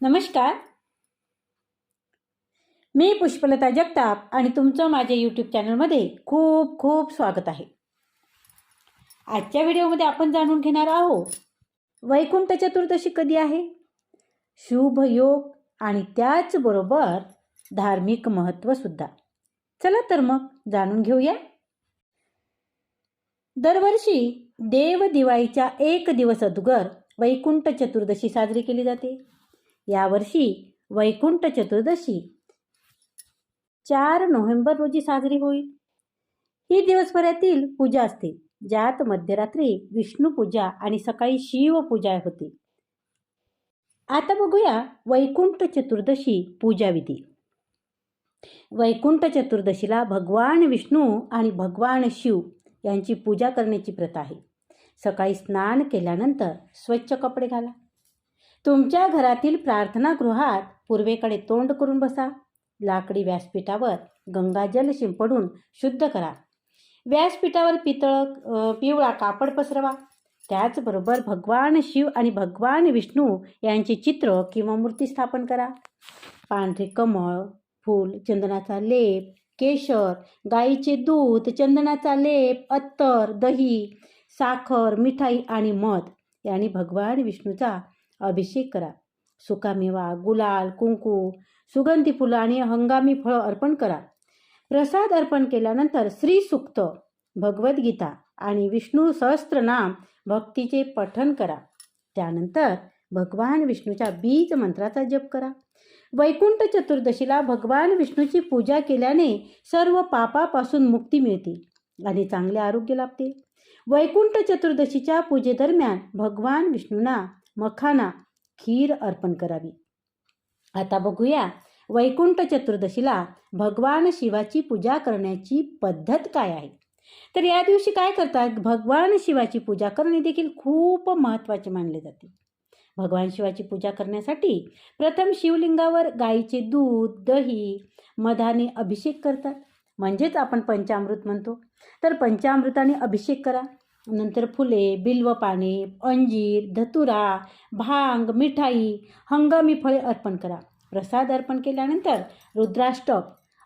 नमस्कार. मी पुष्पलता जगताप आणि तुमचं माझ्या यूट्यूब चॅनलमध्ये खूप खूप स्वागत आहे. आजच्या व्हिडिओमध्ये आपण जाणून घेणार आहोत वैकुंठ चतुर्दशी कधी आहे? शुभ योग आणि त्याचबरोबर धार्मिक महत्त्वसुद्धा चला तर मग जाणून घेऊया. दरवर्षी देव दिवाळीच्या एक दिवस अदुगर वैकुंठ चतुर्दशी साजरी केली जाते. यावर्षी वैकुंठ चतुर्दशी. चार नोव्हेंबर रोजी साजरी होईल. ही दिवसभरातील पूजा असते ज्यात मध्यरात्री विष्णू पूजा आणि सकाळी शिवपूजा होते. आता बघूया वैकुंठ चतुर्दशी पूजाविधी वैकुंठ चतुर्दशीला भगवान विष्णू आणि भगवान शिव यांची पूजा करण्याची प्रथा आहे. सकाळी स्नान केल्यानंतर स्वच्छ कपडे घाला. तुमच्या घरातील प्रार्थनागृहात पूर्वेकडे तोंड करून बसा. लाकडी व्यासपीठावर गंगाजल शिंपडून शुद्ध करा. व्यासपीठावर पितळ पिवळा कापड पसरवा. त्याचबरोबर भगवान शिव आणि भगवान विष्णू यांचे चित्र किंवा मूर्ती स्थापन करा. पांढरे कमळ फूल चंदनाचा लेप केशर गाईचे दूध चंदनाचा लेप अत्तर दही साखर मिठाई आणि मध यांनी भगवान विष्णूचा अभिषेक करा. सुकामेवा गुलाल कुंकू सुगंधी फुलं आणि हंगामी फळं अर्पण करा. प्रसाद अर्पण केल्यानंतर श्रीसुक्त भगवद्गीता आणि विष्णू सहस्त्रनाम भक्तीचे पठन करा. त्यानंतर भगवान विष्णूच्या बीज मंत्राचा जप करा. वैकुंठ चतुर्दशीला भगवान विष्णूची पूजा केल्याने सर्व पापापासून मुक्ती मिळते आणि चांगले आरोग्य लाभते. वैकुंठ चतुर्दशीच्या पूजेदरम्यान भगवान विष्णूंना मखाना खीर अर्पण करावी. आता बघूया वैकुंठ चतुर्दशीला भगवान शिवाची पूजा करण्याची पद्धत काय आहे? तर या दिवशी काय करतात? भगवान शिवाची पूजा करणे देखील खूप महत्त्वाचे मानले जाते. भगवान शिवाची पूजा करण्यासाठी प्रथम शिवलिंगावर गाईचे दूध दही मधाने अभिषेक करतात. म्हणजेच आपण पंचामृत म्हणतो. तर पंचामृताने अभिषेक करा. नंतर फुले बिल्व पाने अंजीर धतुरा भांग मिठाई हंगामी फळे अर्पण करा. प्रसाद अर्पण केल्यानंतर रुद्राष्टक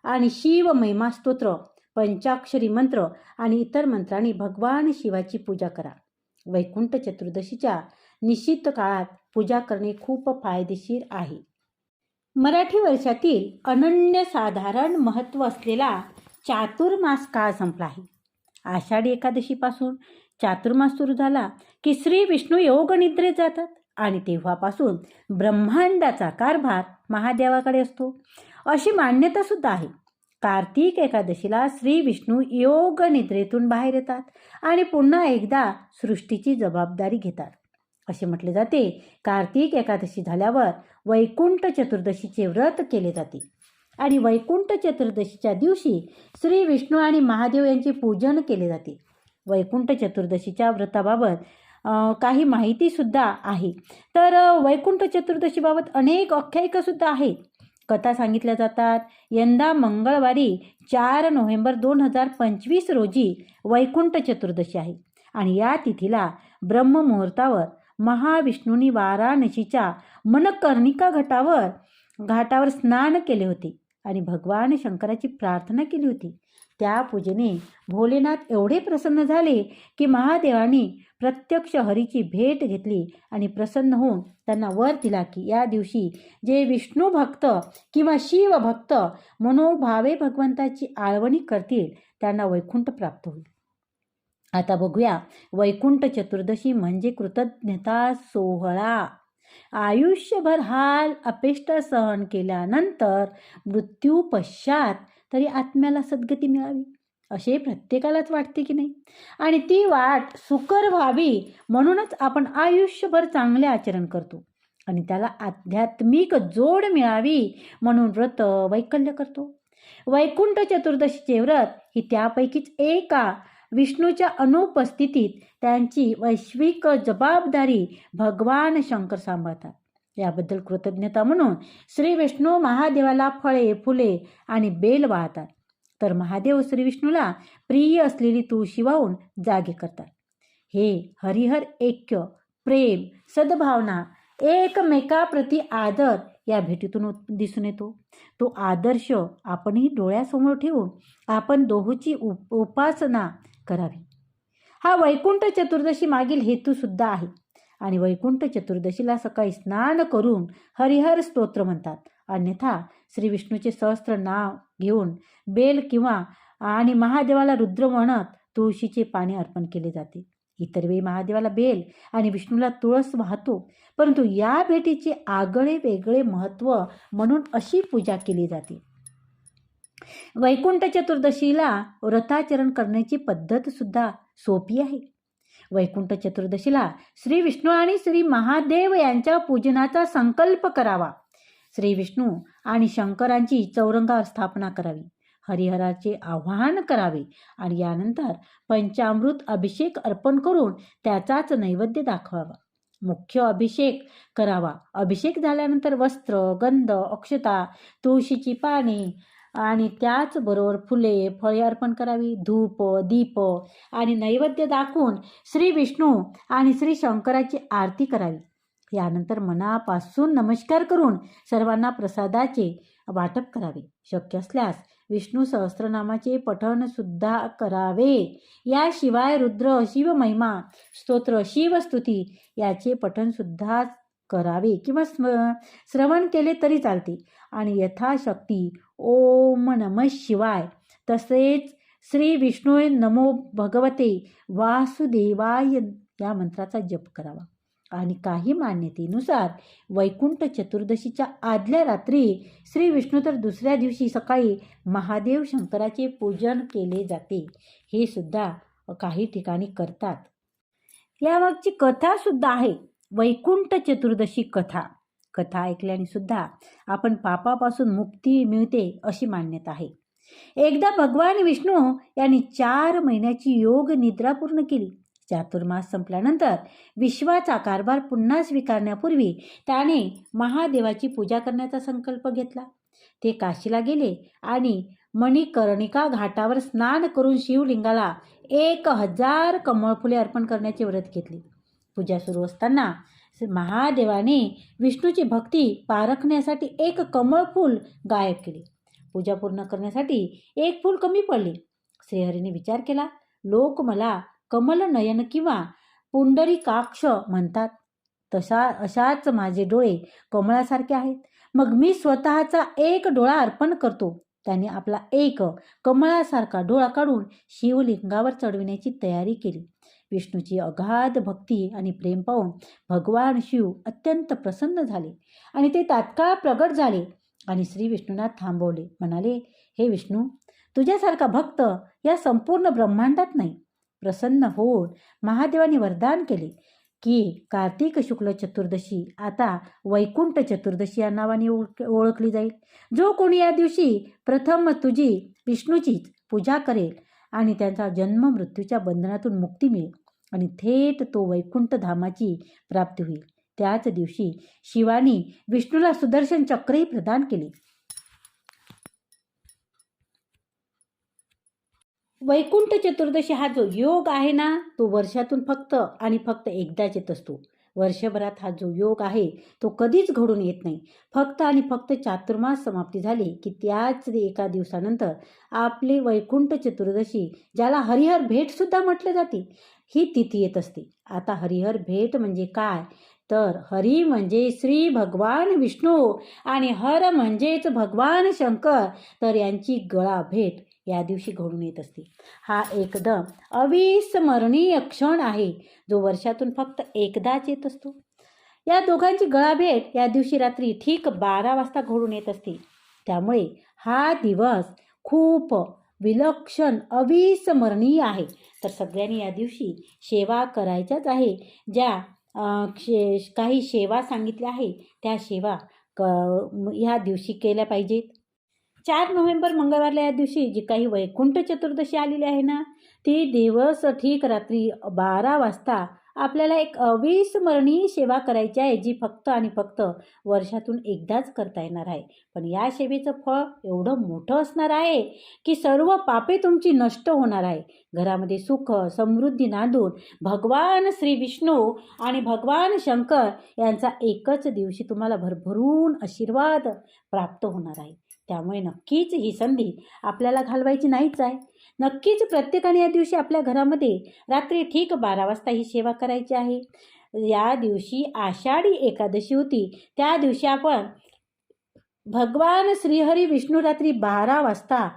आणि शिव महिमा स्तोत्र पंचाक्षरी मंत्र आणि इतर मंत्रांनी भगवान शिवाची पूजा करा. वैकुंठ चतुर्दशीच्या निश्चित काळात पूजा करणे खूप फायदेशीर आहे. मराठी वर्षातील अनन्यसाधारण महत्त्व असलेला चातुर्मास काळ संपला आहे. आषाढी एकादशीपासून चातुर्मास सुरू झाला की श्री विष्णू योग निद्रेत जातात आणि तेव्हापासून ब्रह्मांडाचा कारभार महादेवाकडे असतो. अशी मान्यता सुद्धा आहे. कार्तिक एकादशीला श्री विष्णू योग निद्रेतून बाहेर येतात आणि पुन्हा एकदा सृष्टीची जबाबदारी घेतात. असे म्हटले जाते कार्तिक एकादशी झाल्यावर वैकुंठ चतुर्दशीचे व्रत केले जाते. आणि वैकुंठ चतुर्दशीच्या दिवशी श्री विष्णू आणि महादेव यांचे पूजन केले जाते. वैकुंठ चतुर्दशीच्या व्रताबाबत काही माहितीसुद्धा आहे. तर वैकुंठ चतुर्दशीबाबत अनेक आख्यायिकासुद्धा आहेत. कथा सांगितल्या जातात. यंदा मंगळवारी चार नोव्हेंबर दोन हजार पंचवीस रोजी वैकुंठ चतुर्दशी आहे आणि या तिथीला ब्रह्ममुहूर्तावर महाविष्णूंनी वाराणसीच्या मनकर्णिका घाटावर घाटावर स्नान केले होते. आणि भगवान शंकराची प्रार्थना केली होती. त्या पूजेने भोलेनाथ एवढे प्रसन्न झाले की महादेवानी प्रत्यक्ष हरीची भेट घेतली आणि प्रसन्न होऊन त्यांना वर दिला की या दिवशी जे विष्णू भक्त किंवा शिवभक्त मनोभावे भगवंताची आळवणी करतील त्यांना वैकुंठ प्राप्त होईल. आता बघूया वैकुंठ चतुर्दशी म्हणजे कृतज्ञता सोहळा. आयुष्यभर हाल अपेष्ट सहन केल्यानंतर मृत्यू पश्चात तरी आत्म्याला सद्गती मिळावी असे प्रत्येकालाच वाटते की नाही? आणि ती वाट सुकर व्हावी म्हणूनच आपण आयुष्यभर चांगले आचरण करतो आणि त्याला आध्यात्मिक जोड मिळावी म्हणून व्रत वैकल्य करतो. वैकुंठ चतुर्दशीचे व्रत ही त्यापैकीच एका विष्णूच्या अनुपस्थितीत त्यांची वैश्विक जबाबदारी भगवान शंकर सांभाळतात. याबद्दल कृतज्ञता म्हणून श्री विष्णू महादेवाला फळे फुले आणि बेल वाहतात. तर महादेव श्री विष्णूला प्रिय असलेली तुळशी वाहून जागे करतात. हे हरिहर ऐक्य प्रेम सद्भावना एकमेकाप्रती आदर या भेटीतून दिसून येतो. तो आदर्श आपणही डोळ्यासमोर ठेवून आपण दोहूची उप उपासना करावी. हा वैकुंठ चतुर्दशी मागील हेतूसुद्धा आहे. आणि वैकुंठ चतुर्दशीला सकाळी स्नान करून हरिहर स्तोत्र म्हणतात. अन्यथा श्री विष्णूचे सहस्त्र नाव घेऊन बेल किंवा आणि महादेवाला रुद्र म्हणत तुळशीचे पाणी अर्पण केले जाते. इतर वेळी महादेवाला बेल आणि विष्णूला तुळस वाहतो. परंतु या भेटीचे आगळे वेगळे महत्त्व म्हणून अशी पूजा केली जाते. वैकुंठ चतुर्दशीला व्रताचरण करण्याची पद्धतसुद्धा सोपी आहे. वैकुंठ चतुर्दशीला श्री विष्णू आणि श्री महादेव यांच्या पूजनाचा संकल्प करावा. श्री विष्णू आणि शंकरांची चौरंगावर स्थापना करावी हरिहराचे आवाहन करावे आणि यानंतर पंचामृत अभिषेक अर्पण करून त्याचाच नैवेद्य दाखवावा. मुख्य अभिषेक करावा. अभिषेक झाल्यानंतर वस्त्र गंध अक्षता तुळशीची पाने आणि त्याचबरोबर फुले फळे अर्पण करावी. धूप दीप आणि नैवेद्य दाखवून श्री विष्णू आणि श्री शंकराची आरती करावी. यानंतर मनापासून नमस्कार करून सर्वांना प्रसादाचे वाटप करावे. शक्य असल्यास विष्णू सहस्रनामाचे पठण सुद्धा करावे. याशिवाय रुद्र शिवमहिमा स्तोत्र शिवस्तुती याचे पठण सुद्धा करावे किंवा स्म श्रवण केले तरी चालते. आणि यथाशक्ती. ओम नम शिवाय. तसेच श्री विष्णू नमो भगवते. वासुदेवाय. या मंत्राचा जप करावा. आणि काही मान्यतेनुसार वैकुंठ चतुर्दशीच्या आदल्या रात्री श्री विष्णू तर दुसऱ्या दिवशी सकाळी महादेव शंकराचे पूजन केले जाते. हे सुद्धा काही ठिकाणी करतात. यामागची कथा सुद्धा आहे. वैकुंठ चतुर्दशी कथा. कथा ऐकल्याने सुद्धा आपण पापापासून मुक्ती मिळते अशी मान्यता आहे. एकदा भगवान विष्णू यांनी चार महिन्याची योग निद्रा पूर्ण केली. चातुर्मास संपल्यानंतर विश्वाचा कारभार पुन्हा स्वीकारण्यापूर्वी त्याने महादेवाची पूजा करण्याचा संकल्प घेतला. ते काशीला गेले आणि मणिकर्णिका घाटावर स्नान करून शिवलिंगाला एक हजार कमळफुले अर्पण करण्याचे व्रत घेतले. पूजा सुरू असताना महादेवाने विष्णूची भक्ती पारखण्यासाठी एक कमळ फूल गायब केले. पूजा पूर्ण करण्यासाठी एक फूल कमी पडले. श्रीहरीने विचार केला लोक मला कमल नयन किंवा पुंडरीकाक्ष म्हणतात. तशा अशाच माझे डोळे कमळासारखे आहेत. मग मी स्वतःचा एक डोळा अर्पण करतो. त्याने आपला एक कमळासारखा डोळा काढून शिवलिंगावर चढविण्याची तयारी केली. विष्णूची अगाध भक्ती आणि प्रेम पाहून भगवान शिव अत्यंत प्रसन्न झाले आणि ते तात्काळ प्रगट झाले आणि श्री विष्णूंना थांबवले. म्हणाले हे विष्णू तुझ्यासारखा भक्त या संपूर्ण ब्रह्मांडात नाही. प्रसन्न होऊन महादेवाने वरदान केले की कार्तिक शुक्ल चतुर्दशी आता वैकुंठ चतुर्दशी या नावाने ओळख ओळखली जाईल. जो कोणी या दिवशी प्रथम तुझी विष्णूचीच पूजा करेल आणि त्यांचा जन्म मृत्यूच्या बंधनातून मुक्ती मिळेल आणि थेट तो वैकुंठ धामाची प्राप्ती होईल. त्याच दिवशी शिवानी विष्णूला सुदर्शन चक्रही प्रदान केले. वैकुंठ चतुर्दशी हा जो योग आहे ना तो वर्षातून फक्त आणि फक्त एकदाच येत असतो. वर्षभरात हा जो योग आहे तो कधीच घडून येत नाही. फक्त आणि फक्त चातुर्मास समाप्ती झाली की त्याच एका दिवसानंतर आपली वैकुंठ चतुर्दशी ज्याला हरिहर भेटसुद्धा म्हटले जाते ही तिथी येत असते. आता हरिहर भेट म्हणजे काय? तर हरी म्हणजे श्री भगवान विष्णू आणि हर म्हणजेच भगवान शंकर तर यांची गळा भेट या दिवशी घडून येत असते. हा एकदम अविस्मरणीय क्षण आहे जो वर्षातून फक्त एकदाच येत असतो. या दोघांची गळाभेट या दिवशी रात्री ठीक बारा वाजता घडून येत असते. त्यामुळे हा दिवस खूप विलक्षण अविस्मरणीय आहे. तर सगळ्यांनी या दिवशी सेवा करायच्याच आहे. ज्या शे काही सेवा सांगितल्या आहे त्या सेवा क ह्या दिवशी केल्या पाहिजेत. चार नोव्हेंबर मंगळवारला या दिवशी जी काही वैकुंठ चतुर्दशी आलेली आहे ना ती दिवस ठीक रात्री बारा वाजता आपल्याला एक अविस्मरणीय सेवा करायची आहे जी फक्त आणि फक्त वर्षातून एकदाच करता येणार आहे. पण या सेवेचं फळ एवढं मोठं असणार आहे की सर्व पापे तुमची नष्ट होणार आहे. घरामध्ये सुख समृद्धी नांदून भगवान श्री विष्णू आणि भगवान शंकर यांचा एकच दिवशी तुम्हाला भरभरून आशीर्वाद प्राप्त होणार आहे. त्यामुळे नक्कीच ही संधी आपल्याला घालवायची नाहीच आहे. नक्कीच प्रत्येकाने या दिवशी आपल्या घरामध्ये रात्री ठीक बारा वाजता ही सेवा करायची आहे. या दिवशी आषाढी एकादशी होती. त्या दिवशी आपण भगवान श्रीहरी विष्णू रात्री बारा वाजता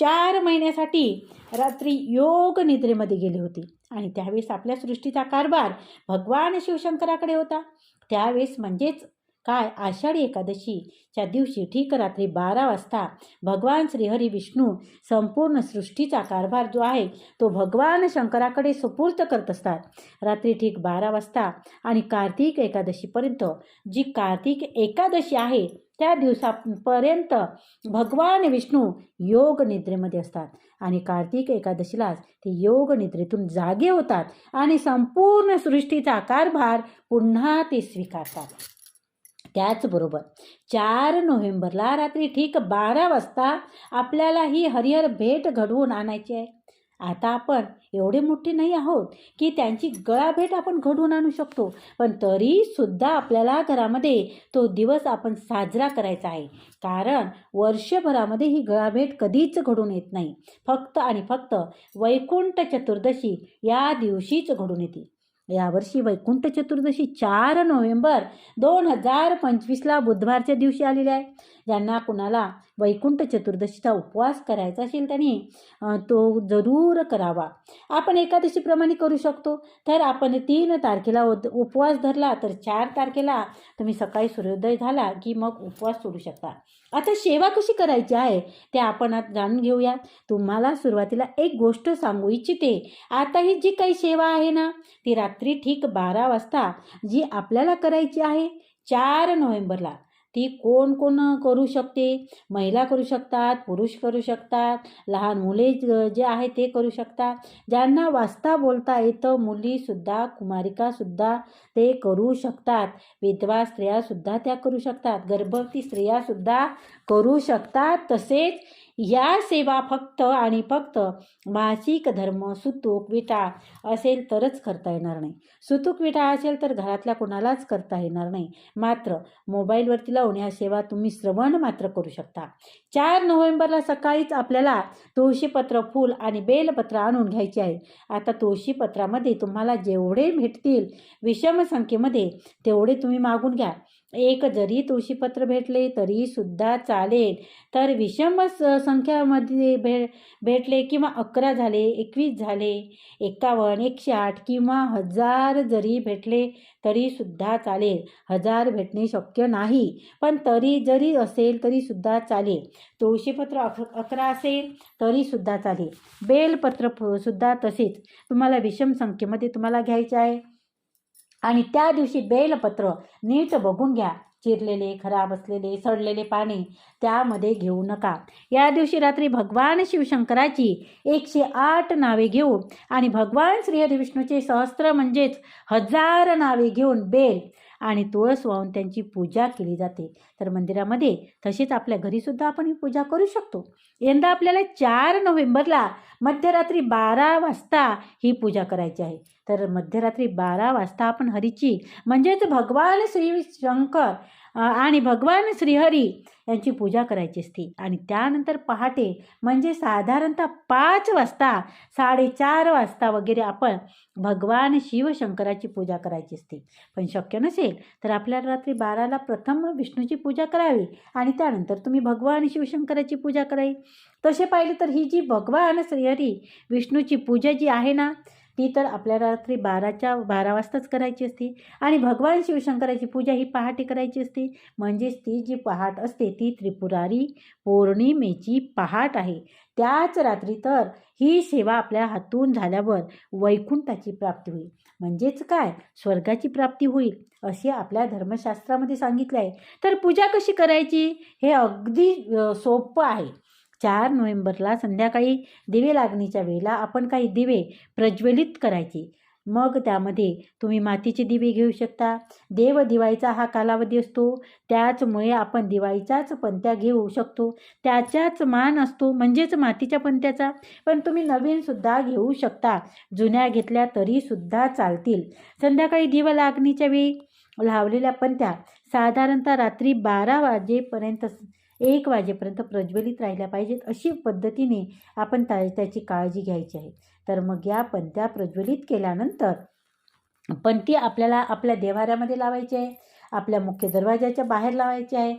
चार महिन्यासाठी रात्री योग निद्रेमध्ये गेले होते. आणि त्यावेळेस आपल्या सृष्टीचा कारभार भगवान शिवशंकराकडे होता. त्यावेळेस म्हणजेच काय आषाढी एकादशीच्या दिवशी ठीक रात्री बारा वाजता भगवान श्रीहरी विष्णू संपूर्ण सृष्टीचा कारभार जो आहे तो भगवान शंकराकडे सुपूर्त करत असतात. रात्री ठीक बारा वाजता आणि कार्तिक एकादशीपर्यंत जी कार्तिक एकादशी आहे त्या दिवसापर्यंत भगवान विष्णू योग निद्रेमध्ये असतात आणि कार्तिक एकादशीलाच ते योग निद्रेतून जागे होतात आणि संपूर्ण सृष्टीचा कारभार पुन्हा ते स्वीकारतात. त्याचबरोबर चार नोव्हेंबरला रात्री ठीक बारा वाजता आपल्याला ही हरिहर भेट घडवून आणायची आहे. आता आपण एवढे मोठे नाही आहोत की त्यांची गळाभेट आपण घडवून आणू शकतो. पण तरीसुद्धा आपल्याला घरामध्ये तो दिवस आपण साजरा करायचा आहे. कारण वर्षभरामध्ये ही गळाभेट कधीच घडून येत नाही. फक्त आणि फक्त वैकुंठ चतुर्दशी या दिवशीच घडून येते. यावर्षी वैकुंठ चतुर्दशी चार नोव्हेंबर दोन हजार पंचवीसला बुधवारच्या दिवशी आलेली आहे. ज्यांना कुणाला वैकुंठ चतुर्दशीचा उपवास करायचा असेल त्यांनी तो जरूर करावा. आपण एकादशीप्रमाणे करू शकतो. तर आपण तीन तारखेला उद उपवास धरला तर चार तारखेला तुम्ही सकाळी सूर्योदय झाला की मग उपवास सोडू शकता. आता सेवा कशी करायची आहे ते आपण आज जाणून घेऊया. तुम्हाला सुरुवातीला एक गोष्ट सांगू इच्छिते. आता ही जी काही सेवा आहे ना ती रात्री ठीक बारा वाजता जी आपल्याला करायची आहे चार नोव्हेंबरला. ती कोण कोण करू शकते? महिला करू शकतात पुरुष करू शकतात लहान मुले जे आहे ते करू शकतात. ज्यांना वाचता बोलता येतं मुलीसुद्धा कुमारिकासुद्धा ते करू शकतात. विधवा स्त्रियासुद्धा त्या करू शकतात. गर्भवती स्त्रियासुद्धा करू शकतात. तसेच या सेवा फक्त आणि फक्त मासिक धर्म सुतूक विटा असेल तरच करता येणार नाही. सुतूक विटा असेल तर घरातल्या कोणालाच करता येणार नाही. मात्र मोबाईलवरती लावून ह्या सेवा तुम्ही श्रवण मात्र करू शकता. चार नोव्हेंबरला सकाळीच आपल्याला तुळशीपत्र फूल आणि बेलपत्र आणून घ्यायचे आहे आता तुळशीपत्रामध्ये तुम्हाला जेवढे भेटतील विषम संख्येमध्ये तेवढे तुम्ही मागून घ्या. एक जरी तुळशीपत्र भेटले तरीसुद्धा चालेल. तर विषम स संख्यामध्ये भे भेटले किंवा अकरा झाले एकवीस झाले एकावन्न एकशे आठ किंवा हजार जरी भेटले तरीसुद्धा चालेल. हजार भेटणे शक्य नाही. पण तरी जरी असेल तरीसुद्धा चालेल. तुळशीपत्र अक अकरा असेल तरीसुद्धा चालेल. बेलपत्र फ सुद्धा तसेच. तुम्हाला विषम संख्येमध्ये तुम्हाला घ्यायचे आहे. आणि त्या दिवशी बेलपत्र नीट बघून घ्या. चिरलेले खराब असलेले सडलेले पाणी त्यामध्ये घेऊ नका. या दिवशी रात्री भगवान शिवशंकराची एकशे आठ नावे घेऊन आणि भगवान श्रीहरी विष्णूचे सहस्त्र म्हणजेच हजार नावे घेऊन बेल आणि तुळस वाहून त्यांची पूजा केली जाते. तर मंदिरामध्ये तसेच आपल्या घरीसुद्धा आपण ही पूजा करू शकतो. यंदा आपल्याला चार नोव्हेंबरला मध्यरात्री बारा वाजता ही पूजा करायची आहे. तर मध्यरात्री बारा वाजता आपण हरीची म्हणजेच भगवान श्री शंकर आणि भगवान श्रीहरी यांची पूजा करायची असते. आणि त्यानंतर पहाटे म्हणजे साधारणतः पाच वाजता साडेचार वाजता वगैरे आपण भगवान शिवशंकराची पूजा करायची असते. पण शक्य नसेल तर आपल्याला रात्री बाराला प्रथम विष्णूची पूजा करावी आणि त्यानंतर तुम्ही भगवान शिवशंकराची पूजा करावी. तसे पाहिले तर ही जी भगवान श्रीहरी विष्णूची पूजा जी आहे ना ती तर आपल्याला रात्री बाराच्या बारा वाजताच करायची असते. आणि भगवान शिवशंकराची पूजा ही पहाटे करायची असते. म्हणजेच ती जी पहाट असते ती त्रिपुरारी पौर्णिमेची पहाट आहे. त्याच रात्री तर ही सेवा आपल्या हातून झाल्यावर वैकुंठाची प्राप्ती होईल. म्हणजेच काय? स्वर्गाची प्राप्ती होईल असे आपल्या धर्मशास्त्रामध्ये सांगितले आहे. तर पूजा कशी करायची? हे अगदी सोपं आहे. चार नोव्हेंबरला संध्याकाळी दिवे लागणीच्या वेळेला आपण काही दिवे प्रज्वलित करायचे. मग त्यामध्ये तुम्ही मातीचे दिवे घेऊ शकता. देव दिवाळीचा हा कालावधी असतो. त्याचमुळे आपण दिवाळीच्याच पंत्या घेऊ शकतो. त्याच्याच मान असतो म्हणजेच मातीच्या पंत्याचा पण तुम्ही नवीनसुद्धा घेऊ शकता. जुन्या घेतल्या तरीसुद्धा चालतील. संध्याकाळी दिवा लागणीच्या वेळी लावलेल्या पंत्या साधारणतः रात्री बारा वाजेपर्यंत एक वाजेपर्यंत प्रज्वलित राहिल्या पाहिजेत अशी पद्धतीने आपण त्या त्याची काळजी घ्यायची आहे. तर मग या पंत्या प्रज्वलित केल्यानंतर पंती आपल्याला आपल्या देवाऱ्यामध्ये लावायची आहे आपल्या मुख्य दरवाजाच्या बाहेर लावायची आहे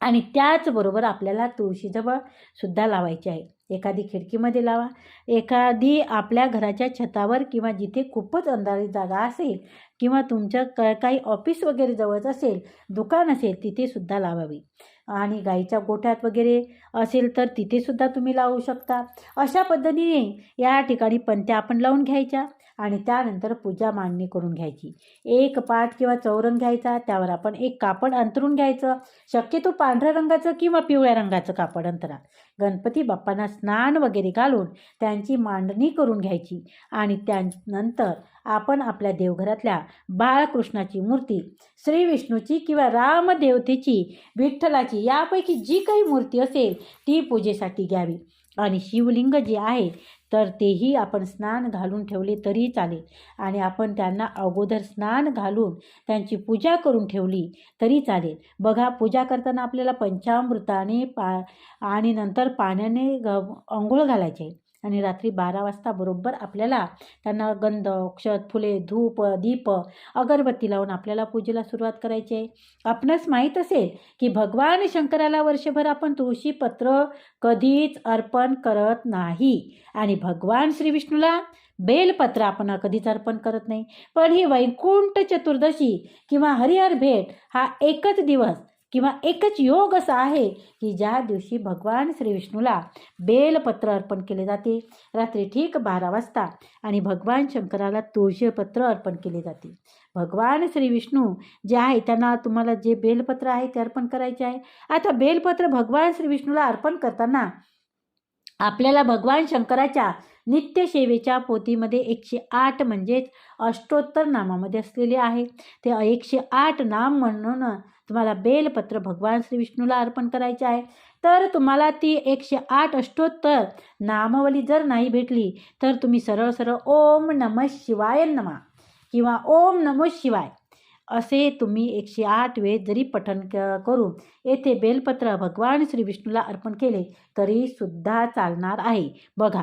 आणि त्याचबरोबर आपल्याला तुळशीजवळ सुद्धा लावायची आहे. एखादी खिडकीमध्ये लावा एखादी आपल्या घराच्या छतावर किंवा जिथे खूपच अंधारी जागा असेल किंवा तुमचं क काही ऑफिस वगैरे जवळच असेल दुकान असेल तिथेसुद्धा लावावी. आणि गाईच्या गोठ्यात वगैरे असेल तर तिथेसुद्धा तुम्ही लावू शकता. अशा पद्धतीने या ठिकाणी पंत्या आपण लावून घ्यायच्या. आणि त्यानंतर पूजा मांडणी करून घ्यायची. एक पाट किंवा चौरंग घ्यायचा त्यावर आपण एक कापड अंतरून घ्यायचं. शक्यतो पांढऱ्या रंगाचं किंवा पिवळ्या रंगाचं कापड अंतरा. गणपती बाप्पांना स्नान वगैरे घालून त्यांची मांडणी करून घ्यायची. आणि त्यानंतर आपण आपल्या देवघरातल्या बाळकृष्णाची मूर्ती श्री विष्णूची किंवा रामदेवतेची विठ्ठलाची यापैकी जी काही मूर्ती असेल ती पूजेसाठी घ्यावी. आणि शिवलिंग जे आहे तर तेही आपण स्नान घालून ठेवले तरी चालेल. आणि आपण त्यांना अगोदर स्नान घालून त्यांची पूजा करून ठेवली तरी चालेल. बघा पूजा करताना आपल्याला पंचामृताने पा आणि नंतर पाण्याने ग अंघोळ घालायचे. आणि रात्री बारा वाजता बरोबर आपल्याला त्यांना गंध अक्षत फुले धूप दीप अगरबत्ती लावून आपल्याला पूजेला सुरुवात करायची आहे. आपणास माहीत असेल की भगवान शंकराला वर्षभर आपण तुळशीपत्र कधीच अर्पण करत नाही. आणि भगवान श्रीविष्णूला बेलपत्र आपण कधीच अर्पण करत नाही. पण ही वैकुंठ चतुर्दशी किंवा हरिहर भेट हा एकच दिवस किंवा एकच योग असा आहे की ज्या दिवशी भगवान श्री विष्णूला बेलपत्र अर्पण केले जाते रात्री ठीक बारा वाजता आणि भगवान शंकराला तुळशीपत्र अर्पण केले जाते. भगवान श्री विष्णू जे आहे त्यांना तुम्हाला जे बेलपत्र आहे ते अर्पण करायचे आहे. आता बेलपत्र भगवान श्री विष्णूला अर्पण करताना आपल्याला भगवान शंकराच्या नित्यसेवेच्या पोथीमध्ये एकशे आठ म्हणजेच अष्टोत्तर नामामध्ये असलेले आहे. ते एकशे आठ नाम म्हणून तुम्हाला बेलपत्र भगवान श्री विष्णूला अर्पण करायचे आहे. तर तुम्हाला ती एकशे आठ अष्टोत्तर नामावली जर नाही भेटली तर तुम्ही सरळ सरळ ओम नमः शिवाय नमा किंवा ओम नमो शिवाय असे तुम्ही एकशे आठ वेळ जरी पठण क करून येथे बेलपत्र भगवान श्री विष्णूला अर्पण केले तरीसुद्धा चालणार आहे. बघा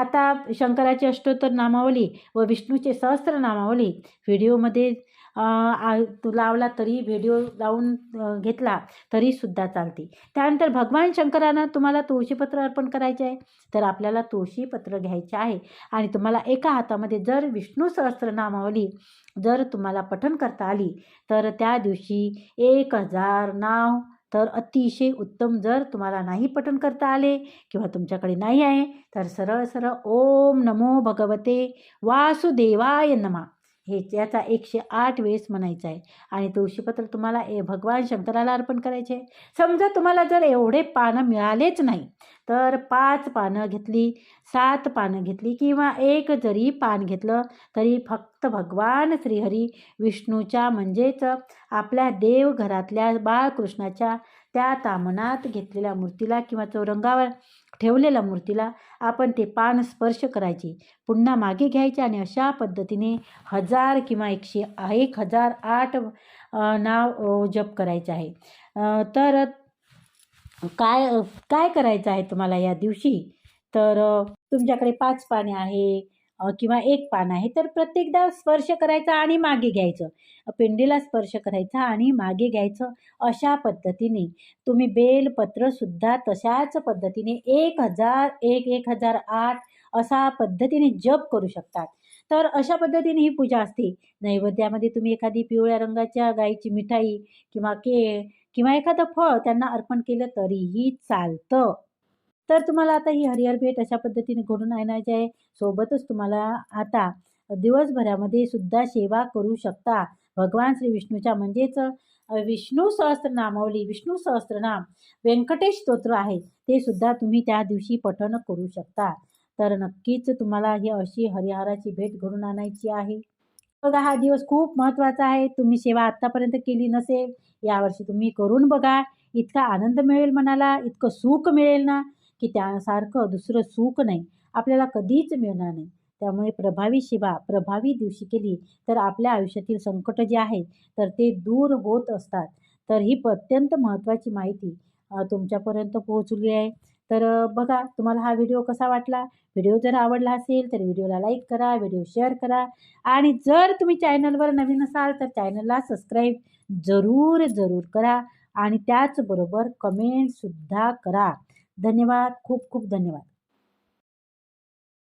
आता शंकराची अष्टोत्तर नामावली व विष्णूचे सहस्त्र नामावली. व्हिडिओमध्ये लावला तरी व्हिडिओ लावून घेतला तरीसुद्धा चालते. त्यानंतर भगवान शंकरांना तुम्हाला तुळशीपत्र अर्पण करायचे आहे. तर आपल्याला तुळशीपत्र घ्यायचे आहे. आणि तुम्हाला एका हातामध्ये जर विष्णू सहस्त्रनामावली जर तुम्हाला पठन करता आली तर त्या दिवशी एक हजार नाव तर अतिशय उत्तम जर तुम्हाला नाही पठण करता आले किंवा तुमच्याकडे नाही आहे तर सरळ सरळ ओम नमो भगवते वासुदेवाय नमा. हे याचा एकशे आठ वेळेस म्हणायचा आहे. आणि तुळशीपत्र तुम्हाला ए भगवान शंकराला अर्पण करायचे समजा तुम्हाला जर एवढे पानं मिळालेच नाही तर पाच पानं घेतली सात पानं घेतली किंवा एक जरी पान घेतलं तरी फक्त भगवान श्रीहरी विष्णूच्या म्हणजेच आपल्या देवघरातल्या बाळकृष्णाच्या त्या तामनात घेतलेल्या मूर्तीला किंवा चौरंगावर ठेवलेल्या मूर्तीला आपण ते पान स्पर्श करायचे. पुन्हा मागे घ्यायचे आणि अशा पद्धतीने हजार किंवा एकशे एक हजार आठ नाव जप करायचे आहे. तर काय काय करायचं आहे तुम्हाला या दिवशी? तर तुमच्याकडे पाच पाने आहे. किंवा एक पान आहे तर प्रत्येकदा स्पर्श करायचा आणि मागे घ्यायचं. पिंडीला स्पर्श करायचा आणि मागे घ्यायचं अशा पद्धतीने. तुम्ही बेलपत्रसुद्धा तशाच पद्धतीने एक हजार एक एक हजार आठ असा पद्धतीने जप करू शकतात. तर अशा पद्धतीने ही पूजा असते. नैवेद्यामध्ये तुम्ही एखादी पिवळ्या रंगाच्या गाईची मिठाई किंवा केळ किंवा एखादं फळ त्यांना अर्पण केलं तरीही चालतं. तर तुम्हाला आता ही हरिहर भेट अशा पद्धतीने घडून आणायची आहे. सोबतच तुम्हाला आता दिवसभरामध्ये सुद्धा सेवा करू शकता. भगवान श्री विष्णूच्या म्हणजेच विष्णू सहस्त्रनामावली विष्णू सहस्त्रनाम व्यंकटेश स्तोत्र आहे. ते सुद्धा तुम्ही त्या दिवशी पठण करू शकता. तर नक्कीच तुम्हाला ही अशी हरिहराची भेट घडून आणायची आहे. बघा हा दिवस खूप महत्त्वाचा आहे. तुम्ही सेवा आत्तापर्यंत केली नसेल यावर्षी तुम्ही करून बघा. इतका आनंद मिळेल मनाला इतकं सुख मिळेल ना. की त्यासारखं दुसरं सुख नाही आपल्याला कधीच मिळणार नाही. त्यामुळे प्रभावी शिवा प्रभावी दिवशी केली तर आपल्या आयुष्यातील संकट जे आहे तर ते दूर होत असतात. तर ही अत्यंत महत्त्वाची माहिती तुमच्यापर्यंत पोहोचली आहे. तर बघा तुम्हाला हा व्हिडिओ कसा वाटला? व्हिडिओ जर आवडला असेल तर व्हिडिओला लाईक करा व्हिडिओ शेअर करा. आणि जर तुम्ही चॅनलवर नवीन असाल तर चॅनलला सबस्क्राईब जरूर जरूर करा. आणि त्याचबरोबर कमेंटसुद्धा करा. धन्यवाद खूप खूप धन्यवाद.